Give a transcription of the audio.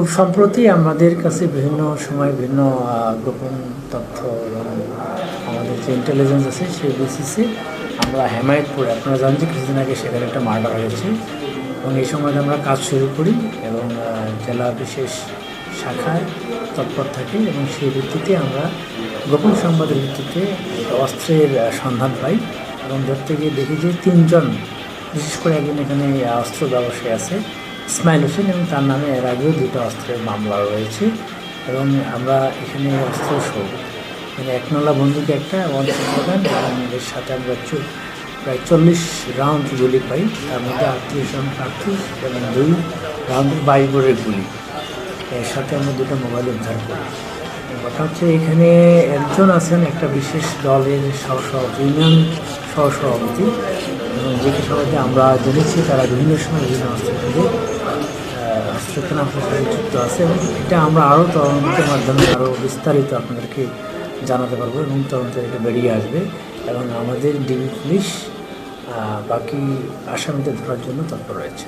খুব সম্প্রতি আমাদের কাছে বিভিন্ন সময় বিভিন্ন গোপন তথ্য আমাদের যে ইন্টেলিজেন্স আছে সেই বেসিসে আমরা হেমায়তপুরে আপনারা জানেন যে কিছুদিন আগে সেখানে একটা মার্ডার হয়েছে। এবং এই সময় আমরা কাজ শুরু করি এবং জেলা বিশেষ শাখায় তৎপর থাকি এবং সেই ভিত্তিতে আমরা গোপন সংবাদের ভিত্তিতে অস্ত্রের সন্ধান পাই এবং ধরতে গিয়ে দেখি যে তিনজন, বিশেষ করে একজন এখানে অস্ত্র ব্যবসায়ী আছে। ইসমাইল হোসেন এবং তার নামে এর আগেও দুটো অস্ত্রের মামলা রয়েছে এবং আমরা এখানে অস্ত্র সহ মানে এক নলা বন্দুক একটা ওয়ান এবং সাথে আমরা প্রায় চল্লিশ রাউন্ড গুলি পাই। তার মধ্যে আটত্রিশ রাউন্ড কার্তুজ এবং দুই রাউন্ড বাইবোরের গুলি। এর সাথে আমরা দুটো মোবাইল উদ্ধার করি। কথা হচ্ছে এখানে একজন আছেন একটা বিশেষ দলের সহসভাপতি ইউনিয়ন সহসভাপতি এবং যে সভাপতি আমরা জেনেছি, তারা বিভিন্ন সময় বিভিন্ন অস্ত্র থেকে আপনার সাথে যুক্ত আছে এবং এটা আমরা আরও তদন্তের মাধ্যমে আরও বিস্তারিত আপনাদেরকে জানাতে পারব এবং তদন্তের এটা বেরিয়ে আসবে এবং আমাদের ডিবি পুলিশ বাকি আসামিদের ধরার জন্য তৎপর রয়েছে।